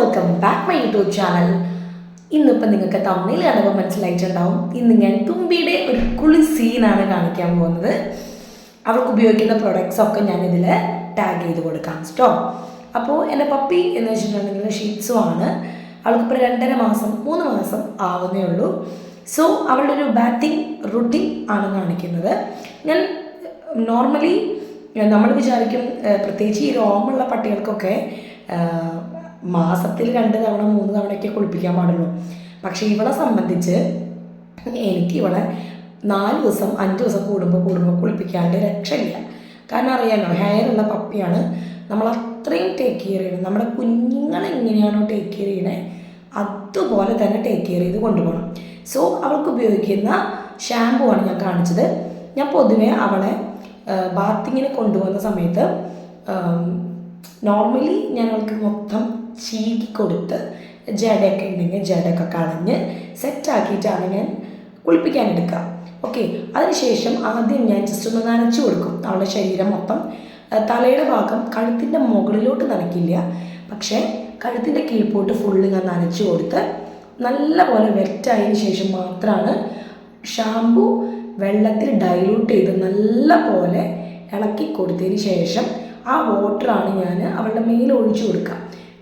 Welcome back my YouTube channel ഇന്നിപ്പോൾ നിങ്ങൾക്ക് തമ്മിൽ കണ്ടപ്പോൾ മനസ്സിലായിട്ടുണ്ടാവും. ഇന്ന് ഞാൻ തുമ്പിയുടെ ഒരു കുളി സീനാണ് കാണിക്കാൻ പോകുന്നത്. അവൾക്ക് ഉപയോഗിക്കുന്ന പ്രൊഡക്ട്സ് ഒക്കെ ഞാനിതിൽ ടാഗ് ചെയ്ത് കൊടുക്കാം സ്റ്റോ അപ്പോൾ എന്റെ പപ്പി എന്ന് വെച്ചിട്ടുണ്ടെങ്കിൽ ഷീറ്റ്സും ആണ്. അവൾക്കിപ്പോൾ രണ്ടര മാസം മൂന്ന് മാസം ആവുന്നേ ഉള്ളൂ. സോ അവളുടെ ഒരു ബാറ്റിംഗ് റുട്ടീൻ ആണ് കാണിക്കുന്നത്. ഞാൻ നോർമലി നമ്മൾ വിചാരിക്കും പ്രത്യേകിച്ച് ഈ രോമുള്ള പട്ടികൾക്കൊക്കെ മാസത്തിൽ രണ്ട് തവണ മൂന്ന് തവണയൊക്കെ കുളിപ്പിക്കാൻ പാടുള്ളൂ. പക്ഷേ ഇവളെ സംബന്ധിച്ച് എനിക്ക് ഇവളെ നാല് ദിവസം അഞ്ച് ദിവസം കൂടുമ്പോൾ കൂടുമ്പോൾ കുളിപ്പിക്കാണ്ട് രക്ഷയില്ല. കാരണം അറിയാലോ ഹെയർ ഉള്ള പപ്പിയാണ്. നമ്മൾ അത്രയും ടേക്ക് കെയർ ചെയ്യണം. നമ്മുടെ കുഞ്ഞുങ്ങളെ എങ്ങനെയാണോ ടേക്ക് കെയർ ചെയ്യണേ അതുപോലെ തന്നെ ടേക്ക് കെയർ ചെയ്ത് കൊണ്ടുപോകണം. സോ അവൾക്ക് ഉപയോഗിക്കുന്ന ഷാമ്പു ആണ് ഞാൻ കാണിച്ചത്. ഞാൻ പൊതുവെ അവളെ ബാത്തിങ്ങിന് കൊണ്ടുവന്ന സമയത്ത് നോർമലി ഞാൻ അവൾക്ക് മൊത്തം ചീകി കൊടുത്ത് ജടയൊക്കെ ഉണ്ടെങ്കിൽ ജടയൊക്കെ കളഞ്ഞ് സെറ്റാക്കിയിട്ടാണ് ഞാൻ കുളിപ്പിക്കാൻ എടുക്കുക ഓക്കെ അതിനുശേഷം ആദ്യം ഞാൻ ജസ്റ്റ് ഒന്ന് നനച്ചു കൊടുക്കും. അവളുടെ ശരീരം മൊത്തം തലയുടെ ഭാഗം കഴുത്തിന്റെ മുകളിലോട്ട് നനയ്ക്കില്ല. പക്ഷേ കഴുത്തിന്റെ കീഴ്പോട്ട് ഫുള്ള് ഞാൻ നനച്ചു കൊടുത്ത് നല്ലപോലെ വെറ്റായതിനു ശേഷം മാത്രമാണ് ഷാമ്പു വെള്ളത്തിൽ ഡൈലൂട്ട് ചെയ്ത് നല്ലപോലെ ഇളക്കി കൊടുത്തതിന് ശേഷം ആ വാട്ടറാണ് ഞാൻ അവളുടെ മേൽ ഒഴിച്ചു കൊടുക്കുക.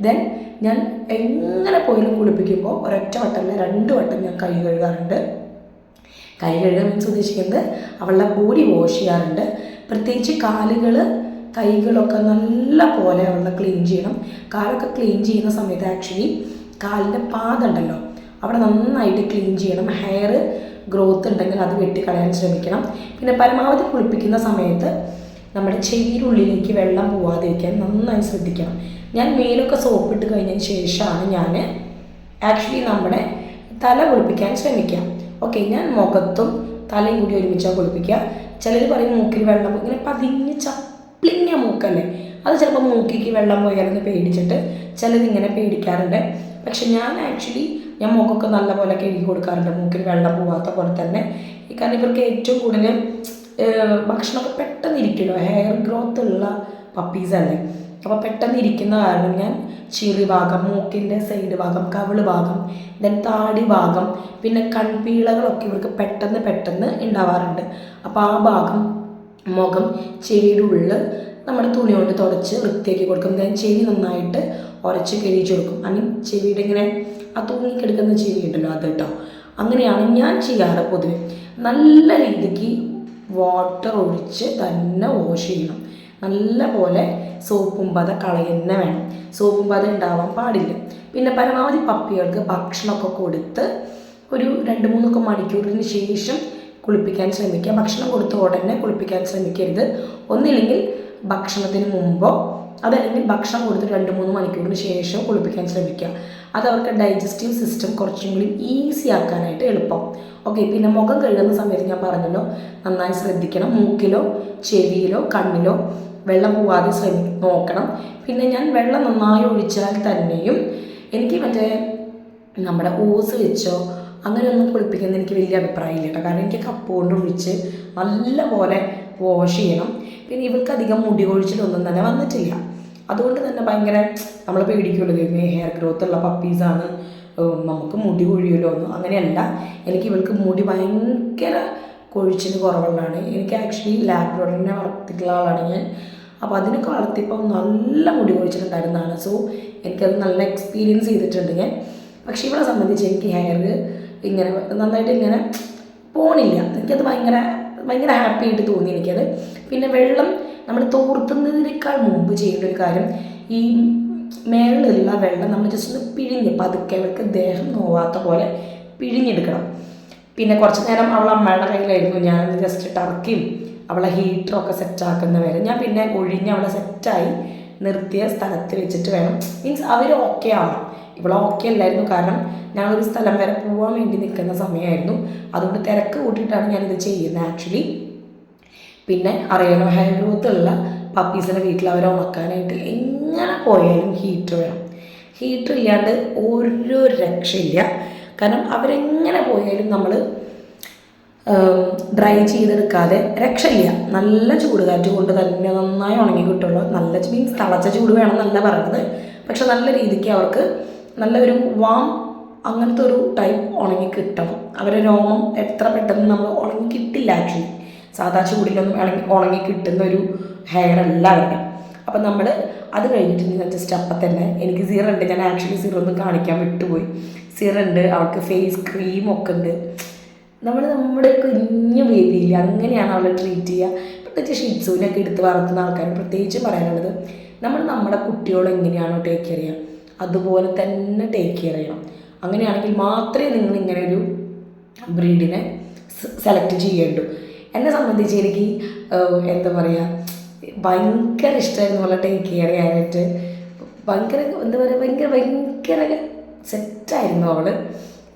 ദെൻ ഞാൻ എങ്ങനെ പോയാലും കുളിപ്പിക്കുമ്പോൾ ഒരൊറ്റ വട്ടമല്ല രണ്ട് വട്ടം ഞാൻ കൈ കഴുകാറുണ്ട്. കൈ കഴുകാൻ മീൻസ് ഉദ്ദേശിക്കുന്നത് അവളുടെ ബോഡി വാഷ് ചെയ്യാറുണ്ട്. പ്രത്യേകിച്ച് കാലുകൾ കൈകളൊക്കെ നല്ല പോലെ അവളെ ക്ലീൻ ചെയ്യണം. കാലൊക്കെ ക്ലീൻ ചെയ്യുന്ന സമയത്ത് ആക്ച്വലി കാലിന്റെ പാദമുണ്ടല്ലോ അവിടെ നന്നായിട്ട് ക്ലീൻ ചെയ്യണം. ഹെയർ ഗ്രോത്ത് ഉണ്ടെങ്കിൽ അത് വെട്ടിക്കളയാൻ ശ്രമിക്കണം. പിന്നെ പരമാവധി കുളിപ്പിക്കുന്ന സമയത്ത് നമ്മുടെ ചെവിയുടെ ഉള്ളിലേക്ക് വെള്ളം പോവാതിരിക്കാൻ നന്നായി ശ്രദ്ധിക്കണം. ഞാൻ മേലൊക്കെ സോപ്പിട്ട് കഴിഞ്ഞതിന് ശേഷമാണ് ഞാൻ ആക്ച്വലി നമ്മുടെ തല കുളിപ്പിക്കാൻ ശ്രമിക്കാം ഓക്കെ ഞാൻ മുഖത്തും തലയും കൂടി ഒരുമിച്ചാണ് കുളിപ്പിക്കുക. ചിലർ പറയും മൂക്കിൽ വെള്ളം. ഇങ്ങനെ പതിഞ്ഞ് ചപ്ലിങ്ങ മൂക്കല്ലേ? അത് ചിലപ്പോൾ മൂക്കിക്ക് വെള്ളം പോയാലെന്ന് പേടിച്ചിട്ട് ചിലതിങ്ങനെ പേടിക്കാറുണ്ട്. പക്ഷെ ഞാൻ ആക്ച്വലി ഞാൻ മുഖമൊക്കെ നല്ലപോലെ കഴുകി കൊടുക്കാറുണ്ട്. മൂക്കിൽ വെള്ളം പോവാത്ത പോലെ തന്നെ. കാരണം ഇവർക്ക് ഏറ്റവും കൂടുതൽ ഭക്ഷണമൊക്കെ പെട്ടെന്ന് ഇരിക്കണോ? ഹെയർ ഗ്രോത്ത് ഉള്ള പപ്പീസ് അല്ലേ? അപ്പോൾ പെട്ടെന്ന് ഇരിക്കുന്ന കാരണം ഞാൻ ചിറി ഭാഗം മൂക്കിന്റെ സൈഡ് ഭാഗം കവിൾ ഭാഗം ദെൻ താടി ഭാഗം പിന്നെ കൺപീളകളൊക്കെ ഇവർക്ക് പെട്ടെന്ന് പെട്ടെന്ന് ഉണ്ടാവാറുണ്ട് അപ്പോൾ ആ ഭാഗം മുഖം ചെവിയുടെ ഉള്ളിൽ നമ്മുടെ തുണി കൊണ്ട് തുടച്ച് വൃത്തിയാക്കി കൊടുക്കും. ദെൻ ചെവി നന്നായിട്ട് ഉരച്ച് കഴിച്ചു കൊടുക്കും. അല്ലെങ്കിൽ ചെവിയുടെ ഇങ്ങനെ ആ തൂങ്ങിക്കെടുക്കുന്ന ചെവി ഉണ്ടല്ലോ അത് കേട്ടോ. അങ്ങനെയാണ് ഞാൻ ചെയ്യാറ് പൊതുവെ. നല്ല രീതിക്ക് വാട്ടർ ഒഴിച്ച് തന്നെ വാഷ് ചെയ്യണം. നല്ല പോലെ സോപ്പും പത കളയുന്ന വേണം. സോപ്പും പത ഉണ്ടാവാൻ പാടില്ല. പിന്നെ പരമാവധി പപ്പികൾക്ക് ഭക്ഷണമൊക്കെ കൊടുത്ത് ഒരു രണ്ട് മൂന്നൊക്കെ മണിക്കൂറിന് ശേഷം കുളിപ്പിക്കാൻ ശ്രമിക്കുക. ഭക്ഷണം കൊടുത്ത ഉടനെ കുളിപ്പിക്കാൻ ശ്രമിക്കരുത്. ഒന്നില്ലെങ്കിൽ ഭക്ഷണത്തിന് മുമ്പോ അതല്ലെങ്കിൽ ഭക്ഷണം കൊടുത്ത് രണ്ട് മൂന്ന് മണിക്കൂറിന് ശേഷം കുളിപ്പിക്കാൻ ശ്രമിക്കുക. അത് അവർക്ക് ഡൈജസ്റ്റീവ് സിസ്റ്റം കുറച്ചും കൂടി ഈസി ആക്കാനായിട്ട് എളുപ്പം. ഓക്കെ പിന്നെ മുഖം കഴുകുന്ന സമയത്ത് ഞാൻ പറഞ്ഞല്ലോ നന്നായി ശ്രദ്ധിക്കണം. മൂക്കിലോ ചെവിയിലോ കണ്ണിലോ വെള്ളം പോവാതെ ശ്രമി നോക്കണം. പിന്നെ ഞാൻ വെള്ളം നന്നായി ഒഴിച്ചാൽ തന്നെയും എനിക്ക് മറ്റേ നമ്മുടെ ഓസ് വെച്ചോ അങ്ങനെയൊന്നും കുളിപ്പിക്കുന്ന എനിക്ക് വലിയ അഭിപ്രായമില്ല കേട്ടോ. കാരണം എനിക്ക് കപ്പ് കൊണ്ട് ഒഴിച്ച് നല്ല പോലെ വാഷ് ചെയ്യണം. പിന്നെ ഇവൾക്ക് അധികം മുടി കൊഴിച്ചിലൊന്നും തന്നെ വന്നിട്ടില്ല. അതുകൊണ്ട് തന്നെ ഭയങ്കര നമ്മൾ പേടിക്കുമല്ലോ ദൈവമേ ഹെയർ ഗ്രോത്ത് ഉള്ള പപ്പീസാണ് നമുക്ക് മുടി കൊഴിയുമല്ലോ ഒന്നും അങ്ങനെയല്ല. എനിക്ക് ഇവൾക്ക് മുടി ഭയങ്കര കൊഴിച്ചിന് കുറവുള്ളതാണ്. എനിക്ക് ആക്ച്വലി ലാബ്രോഡറിനെ വളർത്തിയിട്ടുള്ള ആളാണ് ഞാൻ. അപ്പോൾ അതിനൊക്കെ വളർത്തിയപ്പോൾ നല്ല മുടി കൊഴിച്ചിട്ടുണ്ടായിരുന്നതാണ് സോ എനിക്കത് നല്ല എക്സ്പീരിയൻസ് ചെയ്തിട്ടുണ്ട് ഞാൻ. പക്ഷേ ഇവളെ സംബന്ധിച്ച് എനിക്ക് ഹെയർ ഇങ്ങനെ നന്നായിട്ട് ഇങ്ങനെ പോണില്ല. എനിക്കത് ഭയങ്കര ഭയങ്കര ഹാപ്പി ആയിട്ട് തോന്നി എനിക്കത്. പിന്നെ വെള്ളം നമ്മൾ തോർത്തുന്നതിനേക്കാൾ മുമ്പ് ചെയ്യേണ്ട ഒരു കാര്യം ഈ മേളിലുള്ള വെള്ളം നമ്മൾ ജസ്റ്റ് ഒന്ന് പിഴിഞ്ഞ് പതുക്കെ അവൾക്ക് ദേഹം നോവാത്ത പോലെ പിഴിഞ്ഞെടുക്കണം. പിന്നെ കുറച്ച് നേരം അവൾ അമ്മയുടെ കയ്യിലായിരുന്നു. ഞാൻ ജസ്റ്റ് ടർക്കിയും അവളെ ഹീറ്ററൊക്കെ സെറ്റാക്കുന്ന വരെ ഞാൻ പിന്നെ ഒഴിഞ്ഞ് അവളെ സെറ്റായി നിർത്തിയ സ്ഥലത്ത് വെച്ചിട്ട് വേണം. മീൻസ് അവർ ഓക്കെ ആവണം. ഇവിടെ ഓക്കെ അല്ലായിരുന്നു. കാരണം ഞങ്ങളൊരു സ്ഥലം വരെ പോകാൻ വേണ്ടി നിൽക്കുന്ന സമയമായിരുന്നു അതുകൊണ്ട് തിരക്ക് കൂട്ടിയിട്ടാണ് ഞാനിത് ചെയ്യുന്നത് ആക്ച്വലി പിന്നെ അറിയാലോ ഹെയർ ഗ്രോത്ത് പപ്പീസിനെ വീട്ടിൽ അവരെ ഉണക്കാനായിട്ട് എങ്ങനെ പോയാലും ഹീറ്റർ വേണം. ഹീറ്റർ ഇല്ലാണ്ട് ഒരു രക്ഷയില്ല. കാരണം അവരെങ്ങനെ പോയാലും നമ്മൾ ഡ്രൈ ചെയ്തെടുക്കാതെ രക്ഷയില്ല. നല്ല ചൂട് കാറ്റ് കൊണ്ട് തന്നെ നന്നായി ഉണങ്ങി കിട്ടുള്ളൂ. നല്ല മീൻസ് തളച്ച ചൂട് വേണം എന്നല്ല പറയുന്നത്. പക്ഷെ നല്ല രീതിക്ക് അവർക്ക് നല്ലൊരു വാം അങ്ങനത്തെ ഒരു ടൈപ്പ് ഉണങ്ങി കിട്ടണം അവരെ രോമം എത്ര പെട്ടെന്ന് നമ്മൾ ഉണങ്ങി കിട്ടില്ല ആക്ച്വലി സാധാ ചൂടിലൊന്നും ഉണങ്ങി ഉണങ്ങി കിട്ടുന്ന ഒരു ഹെയർ അല്ല അവരുടെ അപ്പം നമ്മൾ അത് കഴിഞ്ഞിട്ട് ഞാൻ ജസ്റ്റ് അപ്പം തന്നെ എനിക്ക് സീറ ഉണ്ട്. ഞാൻ ആക്ച്വലി സീറ ഒന്നും കാണിക്കാൻ വിട്ടുപോയി. സീറ ഉണ്ട്. അവൾക്ക് ഫേസ് ക്രീമൊക്കെ ഉണ്ട്. നമ്മൾ നമ്മുടെ കുഞ്ഞു ബേബിയില്ല അങ്ങനെയാണ് അവളെ ട്രീറ്റ് ചെയ്യുക. പ്രത്യേകിച്ച് ഷിറ്റ്സുവിനൊക്കെ എടുത്ത് വളർത്തുന്ന ആൾക്കാർ പ്രത്യേകിച്ച് പറയാനുള്ളത് നമ്മൾ നമ്മുടെ കുട്ടികളെ എങ്ങനെയാണോ ടേക്ക് കെയർ ചെയ്യുക. അതുപോലെ തന്നെ ടേക്ക് കെയർ ചെയ്യണം. അങ്ങനെയാണെങ്കിൽ മാത്രമേ നിങ്ങൾ ഇങ്ങനെ ഒരു ബ്രീഡിനെ സെലക്ട് ചെയ്യേണ്ടൂ. എന്നെ സംബന്ധിച്ച് എനിക്ക് എന്താ പറയുക ഭയങ്കര ഇഷ്ടമായിരുന്നു പോലെ ടേക്ക് കെയർ ചെയ്യാനായിട്ട്. ഭയങ്കര എന്താ പറയുക ഭയങ്കര ഭയങ്കര സെറ്റായിരുന്നു അവൾ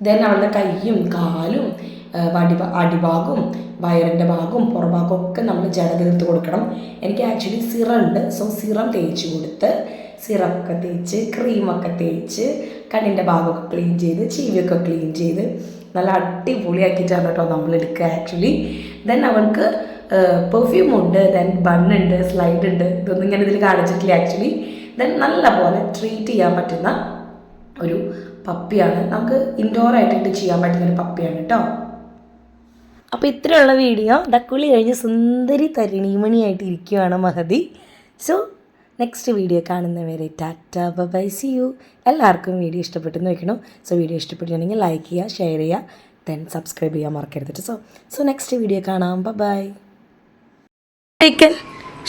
ദെൻ അവളുടെ കൈയും കാലും അടി അടിഭാഗവും വയറിന്റെ ഭാഗവും പുറഭാഗവും ഒക്കെ നമ്മൾ ജട കൊടുക്കണം. എനിക്ക് ആക്ച്വലി സിറം ഉണ്ട്. സോ സിറം തേച്ച് കൊടുത്ത് സിറമൊക്കെ തേച്ച് ക്രീമൊക്കെ തേച്ച് കണ്ണിന്റെ ഭാഗമൊക്കെ ക്ലീൻ ചെയ്ത് ചീവിയൊക്കെ ക്ലീൻ ചെയ്ത് നല്ല അടിപൊളിയാക്കിയിട്ടാണ് കേട്ടോ നമ്മൾ എടുക്കുക ആക്ച്വലി. ദെൻ അവൾക്ക് പെർഫ്യൂം ഉണ്ട് ദെൻ ബണ്ണുണ്ട് സ്ലൈഡ് ഉണ്ട് ഇതൊന്നും ഇങ്ങനെ ഇതിൽ കാണിച്ചിട്ടില്ല ആക്ച്വലി. ദെൻ നല്ല പോലെ ട്രീറ്റ് ചെയ്യാൻ പറ്റുന്ന ഒരു പപ്പിയാണ്. നമുക്ക് ഇൻഡോർ ആയിട്ടിട്ട് ചെയ്യാൻ പറ്റുന്ന ഒരു പപ്പിയാണ് കേട്ടോ അപ്പോൾ ഇത്രയുള്ള വീഡിയോ ഡക്കുളി കഴിഞ്ഞ് സുന്ദരി തരിണീമണിയായിട്ട് ഇരിക്കുകയാണ് മഹതി. സോ നെക്സ്റ്റ് വീഡിയോ കാണുന്നവരെ ടാറ്റ ബൈ സി യു. എല്ലാവർക്കും വീഡിയോ ഇഷ്ടപ്പെട്ടെന്ന് വെക്കണം. സോ വീഡിയോ ഇഷ്ടപ്പെട്ടിട്ടുണ്ടെങ്കിൽ ലൈക്ക് ചെയ്യുക ഷെയർ ചെയ്യുക. ദെൻ സബ്സ്ക്രൈബ് ചെയ്യാൻ മറക്കരുത് സോ സോ നെക്സ്റ്റ് വീഡിയോ കാണാം. ബൈ ഷെയ്ക്കൻ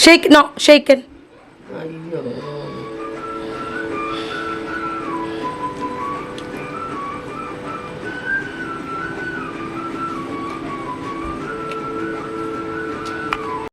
ഷെയ്ക്ക് നോ ഷെയ്ക്കൻ